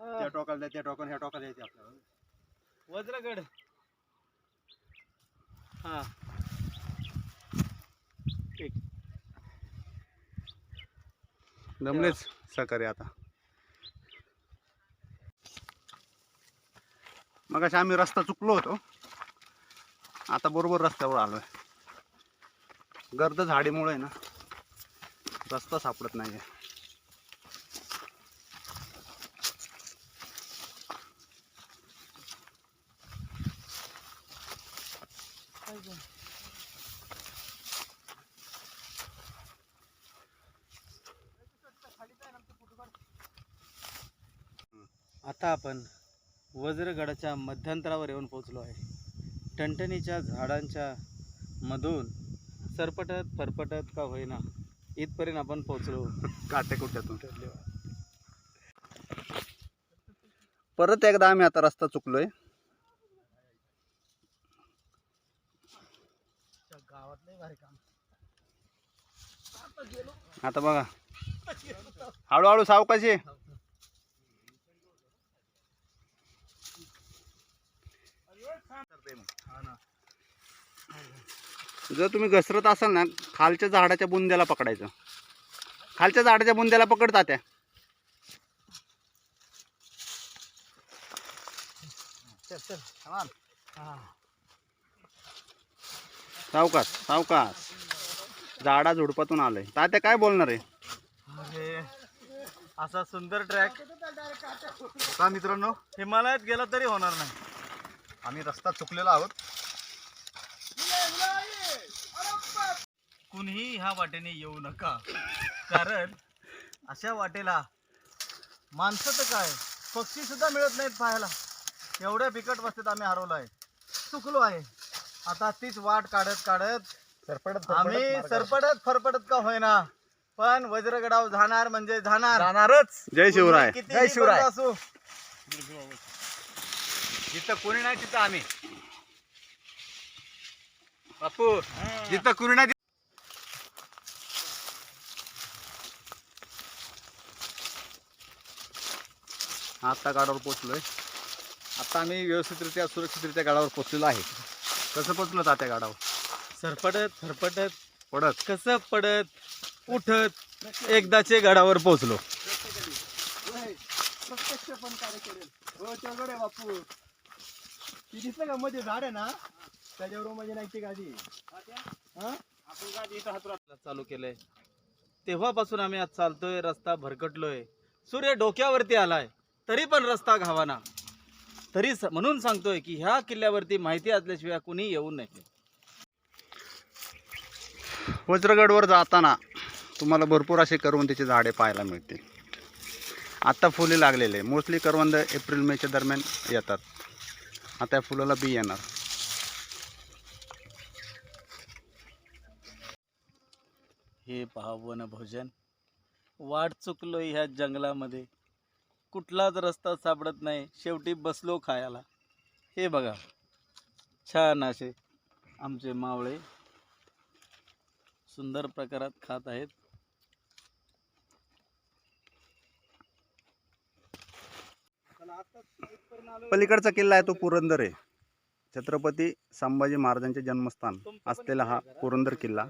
त्या टोकाला त्या टोकाला ह्या टोकाला यायचे आपल्याला. वज्रगड. हा. एक. जमलेच सहकार्य आता. मग आम्ही रस्ता चुकलो होतो. आता बरोबर रस्त्यावर आलोय. गर्द झाडीमुळे ना रस्ता सापडत नाहीये. आता आपण वज्रगडाच्या मध्यंतरावर येऊन पोहोचलो आहे. टणटणीच्या झाडांच्या मधून सरपटत फरफटत का होईना इथपर्यंत आपण पोहोचलो. काटेकुट्यातून परत एकदा आम्ही आता रस्ता चुकलोय. आता बघा. हळूहळू सावकाशी. जर तुम्ही घसरत असाल ना खालच्या झाडाच्या बुंद्याला पकडायचं. खालच्या झाडाच्या बुंद्याला पकडतात त्या. सावकाश सावकाश. झाडा झुडपातून आलंय. तात्या काय बोलणार आहे? असा सुंदर ट्रॅक का मित्रांनो हिमालयात गेला तरी होणार नाही. आम्ही रस्ता चुकलेला आहोत. कुणीही ह्या वाटेने येऊ नका. कारण अशा वाटेला माणसं तर काय? पक्षी सुद्धा मिळत नाहीत पाहायला. एवढ्या बिकट वस्तीत आम्ही हरवलो आहे चुकलो आहे. आता तीच वाट काढत काढत सरपडत आम्ही सरपडत फरपडत का होईना. पण वज्रगडाव जाणार म्हणजे जाणार. जाणारच. जय शिवराय. जय शिवराय. असू. जिथं कोणी नाही तिथं आम्ही. बापू जिथं कुणी नाही आता गाडावर पोचलोय. आता आम्ही व्यवस्थितरित्या सुरक्षितरित्या गाडावर पोहोचलेलो आहे. कसं पोचलो तात्या गाडावर? सरपटत फरपटत पडत. कसं पडत? उठत. एकदाचे गडावर पोहोचलो प्रत्यक्ष पण कार्य करेल. हो बापू. ती दिसलं का? मध्ये झाड आहे ना त्याच्यावर म्हणजे नाही ती गाडी हा? चालू केलंय. तेव्हापासून आम्ही आज चालतोय रस्ता भरकटलोय. सूर्य डोक्यावरती आलाय तरी पण रस्ता घावाना. तरी म्हणून सांगतोय की ह्या किल्ल्यावरती माहिती असल्याशिवाय कुणी येऊ नये. वज्रगडवर जाताना तुम्हाला भरपूर असे करवंदीचे झाडे पाहायला मिळतील. आत्ता फुले लागलेले. मोस्टली करवंद एप्रिल मेच्या दरम्यान येतात. आता या फुलाला बी येणार. हे पहा वनभोजन. वाट चुकलो ह्या जंगलामध्ये. कुठलाच रस्ता सापडत नाही. शेवटी बसलो खायला. हे बघा. छान असे आमचे मावळे सुंदर प्रकारात खात आहेत. पलीकडचा किल्ला आहे तो पुरंदर आहे. छत्रपती संभाजी महाराजांचे जन्मस्थान असलेला हा पुरंदर किल्ला.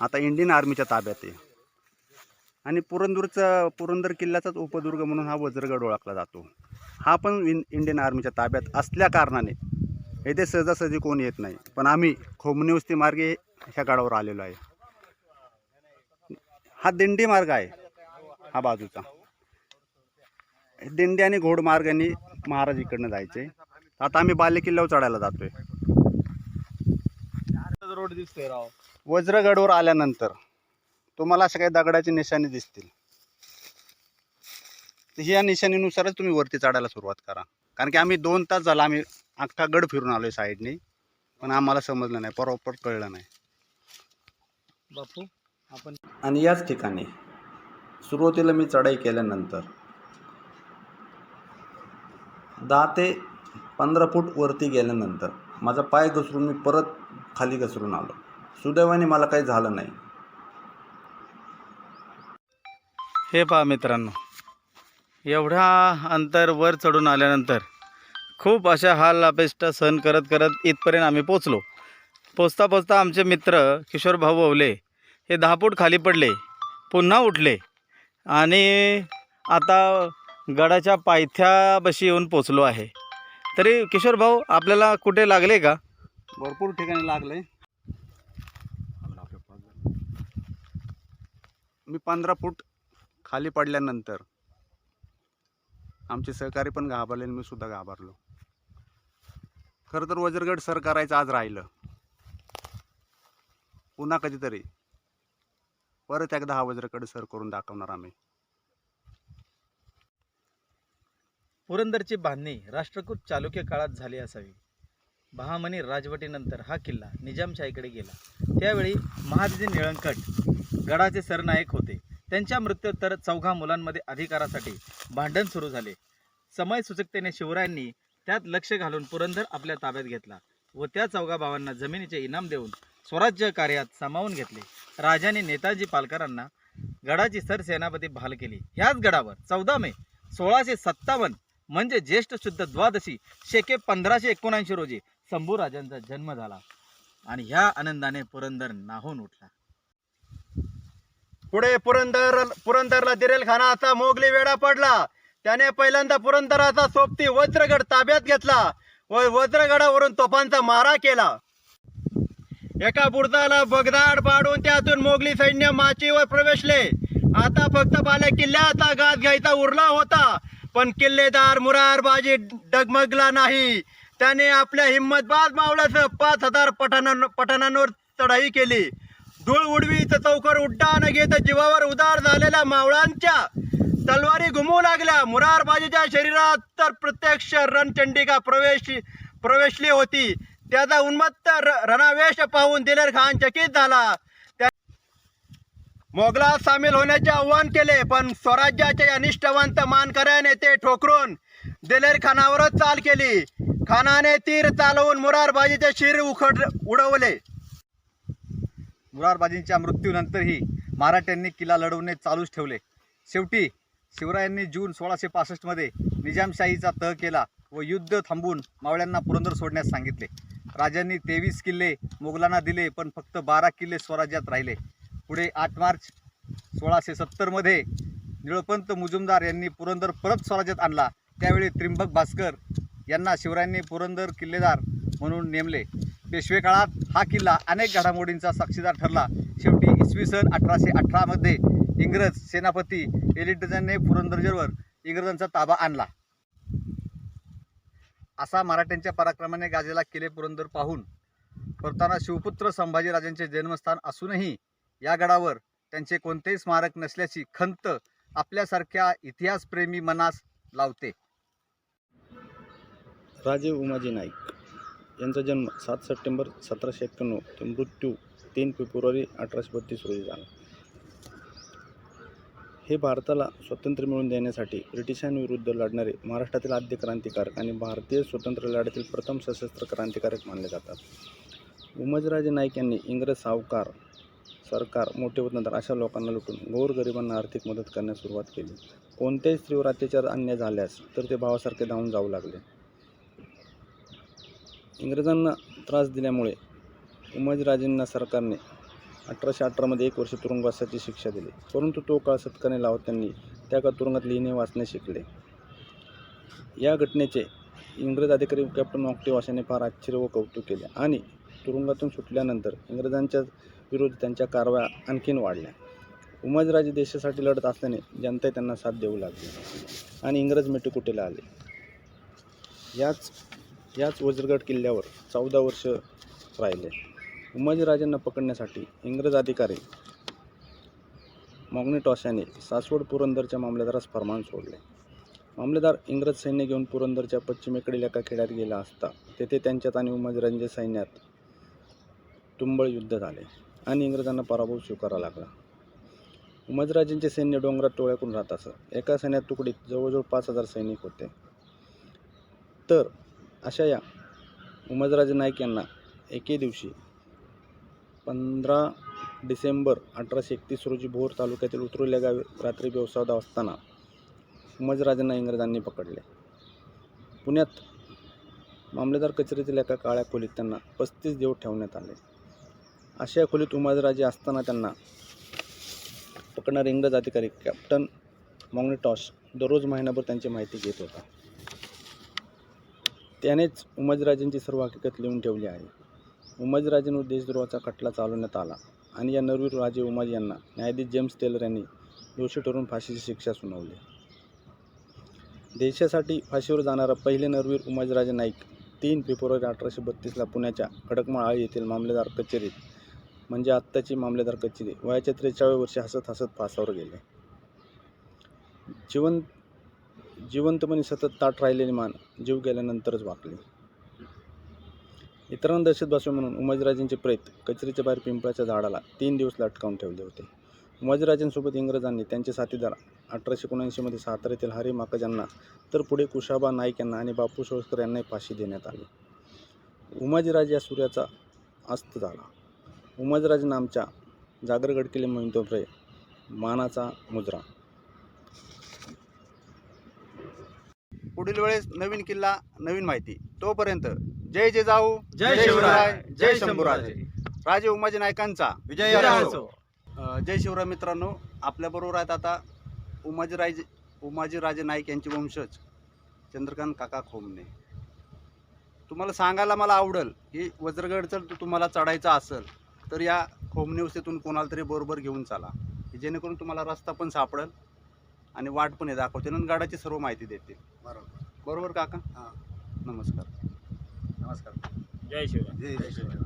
आता इंडियन आर्मीच्या ताब्यात आहे. आणि पुरंदरचा पुरंदर किल्ल्याचाच उपदुर्ग म्हणून हा वज्रगड ओळखला जातो. हा पण इंडियन आर्मीच्या ताब्यात असल्या कारणाने. येथे सहजासहजी कोण येत नाही. पण आम्ही खोमनी वस्ती मार्गे ह्या गडावर आलेलो आहे. हा दिंडी मार्ग आहे हा बाजूचा. दिंडी आणि घोडमार्गाने महाराज इकडनं जायचे. आता आम्ही बाले किल्ल्यावर चढायला जातोय. रोड दिसतोय राव. वज्रगडवर आल्यानंतर तुम्हाला अशा काही दगडाची निशाणी दिसतील. ह्या निशाणीनुसारच तुम्ही वरती चढायला सुरुवात करा. कारण की आम्ही दोन तास झाला आम्ही अख्खा गड फिरून आलोय साईडने. पण आम्हाला समजलं नाही प्रॉपर कळलं नाही. बापू आपण आणि याच ठिकाणी सुरुवातीला मी चढाई केल्यानंतर दहा ते पंधरा फूट वरती गेल्यानंतर माझा पाय घसरून मी परत खाली घसरून आलो. सुदैवाने मला काही झालं नाही. हे पहा मित्रांनो एवढा अंतर वर चढून आल्यानंतर खूप अशा हाल अपेष्टा सहन करत करत इथपर्यंत आम्ही पोचलो पोचता पोचता आमचे मित्र किशोर भाऊ ओवले हे दहा फूट खाली पडले पुन्हा उठले आणि आता गडाच्या पायथ्यापाशी येऊन पोचलो आहे. तरी किशोर भाऊ आपल्याला कुठे लागले का? भरपूर ठिकाणी लागले. मी पंधरा फूट खाली पडल्यानंतर आमचे सहकारी पण घाबरले आणि मी सुद्धा घाबरलो. खरं तर वज्रगड सर करायचं आज राहिलं. पुन्हा कधीतरी परत एकदा हा वज्रगड सर करून दाखवणार आम्ही. पुरंदरची बांधणी राष्ट्रकूट चालुक्य काळात झाली असावी. बहामनी राजवटीनंतर हा किल्ला निजामशाहीकडे गेला. त्यावेळी महादजी निळंकट गडाचे सरनायक होते. त्यांच्या मृत्यूतर चौघा मुलांमध्ये अधिकारासाठी भांडण सुरू झाले. समय सुचकतेने शिवरायांनी त्यात लक्ष घालून पुरंदर आपल्या ताब्यात घेतला व त्या चौघा भावांना जमिनीचे इनाम देऊन स्वराज्य कार्यात सामावून घेतले. राजाने नेताजी पालकरांना गडाची सरसेनापती बहाल केली. ह्याच गडावर चौदा मे सोळाशे सत्तावन्न म्हणजे ज्येष्ठ शुद्ध द्वादशी शेके पंधराशे एकोणऐंशी रोजी शंभूराजांचा जन्म झाला. आणि ह्या आनंदाने पुरंदर नाहून उठला. पुढे पुरंदर पुरंदरला दिरेल खानाचा मोगली वेढा पडला. त्याने पहिल्यांदा पुरंदराचा सोबती वज्रगड ताब्यात घेतला व वज्रगडावरून तोफांचा मारा केला. एका बुरजाला बगदाड पाडून त्यातून मोगली सैन्य माचीवर प्रवेशले. आता फक्त बाल्या किल्ल्याचा घात घ्यायचा उरला होता. पण किल्लेदार मुरारबाजी डगमगला नाही. त्याने आपल्या हिंमतबाज मावळ्यासह पाच हजार पठाणां पठाणांवर चढाई केली. धूळ उडवीत चौकर उड्डाण घेत जीवावर उदार झालेल्या मावळांच्या तलवारी घुमू लागल्या. मुरारबाजीच्या शरीरात तर प्रत्यक्ष रणचंडिका प्रवेश प्रवेशली होती. त्याचा उन्मत्त र- रणावेश पाहून दिलेर खान चकित झाला. मोगलात सामील होण्याचे आव्हान केले पण स्वराज्याचे अनिष्टवंत मानकऱ्याने ते ठोकरून दिलेर खानावरच चाल केली. खानाने तीर चालवून मुरारबाजीचे शिर उखड उडवले. मुरारबाजींच्या मृत्यूनंतरही मराठ्यांनी किल्ला लढवणे चालूच ठेवले. शेवटी शिवरायांनी जून सोळाशे पासष्टमध्ये निजामशाहीचा तह केला व युद्ध थांबवून मावळ्यांना पुरंदर सोडण्यास सांगितले. राजांनी तेवीस किल्ले मोगलांना दिले पण फक्त बारा किल्ले स्वराज्यात राहिले. पुढे आठ मार्च सोळाशे सत्तरमध्ये निळपंत मुजुमदार यांनी पुरंदर परत स्वराज्यात आणला. त्यावेळी त्रिंबक भास्कर यांना शिवरायांनी पुरंदर किल्लेदार म्हणून नेमले. पेशवे काळात हा किल्ला अनेक घडामोडींचा साक्षीदार ठरला. शेवटी इसवी सन अठराशे अठरामध्ये इंग्रज सेनापती एलिटजनने पुरंदरजवर इंग्रजांचा ताबा आणला. असा मराठ्यांच्या पराक्रमाने गाजेला किल्ले पुरंदर पाहून परताना शिवपुत्र संभाजीराजांचे जन्मस्थान असूनही या गडावर त्यांचे कोणतेही स्मारक नसल्याची खंत आपल्यासारख्या इतिहासप्रेमी मनास लावते. राजे उमाजी नाईक यांचा जन्म सात सप्टेंबर सतराशे एक्क्याण्णव ते मृत्यू तीन फेब्रुवारी अठराशे बत्तीस रोजी झाला. हे भारताला स्वातंत्र्य मिळवून देण्यासाठी ब्रिटिशांविरुद्ध लढणारे महाराष्ट्रातील आद्य क्रांतिकारक आणि भारतीय स्वतंत्र लढ्यातील प्रथम सशस्त्र क्रांतिकारक मानले जातात. उमजराजे नाईक यांनी इंग्रज सावकार सरकार मोठे वतनदार अशा लोकांना लुटून गोरगरिबांना आर्थिक मदत करण्यास सुरुवात केली. कोणत्याही स्त्रीवर अत्याचार अन्याय झाल्यास तर ते भावासारखे धावून जाऊ लागले. इंग्रजांना त्रास दिल्यामुळे उमजराजेंना सरकारने अठराशे अठरामध्ये एक वर्ष तुरुंगवासाची शिक्षा दिली. परंतु तो काळ सत्कारने लावत त्यांनी त्या काळ तुरुंगात लिहिणे वाचणे शिकले. या घटनेचे इंग्रज अधिकारी कॅप्टन ऑक्टिव्ह अशाने फार आश्चर्य व कौतुक केले आणि तुरुंगातून सुटल्यानंतर इंग्रजांच्या विरोधी त्यांच्या कारवाया आणखीन वाढल्या. उमाजराजे देशासाठी लढत असल्याने जनता त्यांना साथ देऊ लागली आणि इंग्रज मेटेकुटेला आले? याच याच वज्रगड किल्ल्यावर चौदा वर्ष राहिले. उमाजीराजांना पकडण्यासाठी इंग्रज अधिकारी मॉग्नेटॉस याने सासवड पुरंदरच्या मामलेदारास फरमान सोडले. मामलेदार इंग्रज सैन्य घेऊन पुरंदरच्या पश्चिमेकडील एका खेड्यात गेला असता तेथे त्यांच्यात आणि उमाजीराजांच्या सैन्यात तुंबळ युद्ध झाले. आणि इंग्रजांना पराभव स्वीकारावा लागला. उमजराजेंचे सैन्य डोंगरात टोळ्याकून राहत असत. एका सैन्यात तुकडीत जवळजवळ पाच हजार सैनिक होते. तर अशा या उमजराजे नाईक यांना एके दिवशी पंधरा डिसेंबर अठराशे एकतीस रोजी भोर तालुक्यातील उतरुल्या गावी रात्री व्यवसायात असताना उमजराजांना इंग्रजांनी पकडले. पुण्यात मामलेदार कचेरीतील एका काळ्या खोलीत त्यांना पस्तीस दिवस ठेवण्यात आले. अशा खोलीत उमाजीराजे असताना त्यांना पकडणारे इंग्रज अधिकारी कॅप्टन मॉग्नेटॉश दररोज महिनाभर त्यांची माहिती घेत होता. त्यानेच उमाजीराजेंची सर्व हकीकत लिहून ठेवली आहे. उमाजीराजेंवर देशद्रोहाचा खटला चालवण्यात आला आणि या नरवीर राजे उमाजी यांना न्यायाधीश जेम्स टेलर यांनी दोषी ठरून फाशीची शिक्षा सुनावली. देशासाठी फाशीवर जाणारा पहिले नरवीर उमाजीराजे नाईक तीन फेब्रुवारी अठराशे बत्तीसला पुण्याच्या खडकमाळ येथील मामलेदार कचेरीत म्हणजे आत्ताची मामलेदार कच्ची वयाच्या त्रेचाळीस वर्षे हसत हसत फासावर गेले. जिवंत जिवंतपणे सतत ताट राहिलेली मान जीव गेल्यानंतरच वाकली. इतरांना दहशत बसू म्हणून उमाजीराजेंचे प्रेत कचरीच्या बाहेर पिंपळाच्या झाडाला तीन दिवस लटकावून ठेवले होते. उमाजीराजेंसोबत इंग्रजांनी त्यांचे साथीदार अठराशे एकोणऐंशीमध्ये सातारा येथील हरी माकज यांना तर पुढे कुशाबा नाईक यांना आणि बापू सोळकर यांनाही फाशी देण्यात आली. उमाजीराजे या सूर्याचा अस्त झाला. उमाजीराजे नामच्या जागरगड किल्ले मोहिंदोफ्रे मानाचा मुजरा. पुढील वेळेस नवीन किल्ला नवीन माहिती. तोपर्यंत जय जय जाऊ जय शिवराय जय शंभूराजे. राजे उमाजी नायकांचा विजय असो अ, जय शिवराय मित्रांनो आपल्याबरोबर आहेत आता उमाजीराजे उमाजीराजे नाईक यांचे वंशज चंद्रकांत काका खोमणे. तुम्हाला सांगायला मला आवडेल की वज्रगड जर तु- तुम्हाला चढायचं असेल तर या खोमणे वस्तीतून कोणाला तरी बरोबर घेऊन चाला की जेणेकरून तुम्हाला रस्ता पण सापडेल आणि वाट पण हे दाखवतील आणि गडाची सर्व माहिती देतील. बरोबर. बरोबर काका? हां. नमस्कार. नमस्कार. जय शिवराय. जय शिवराय.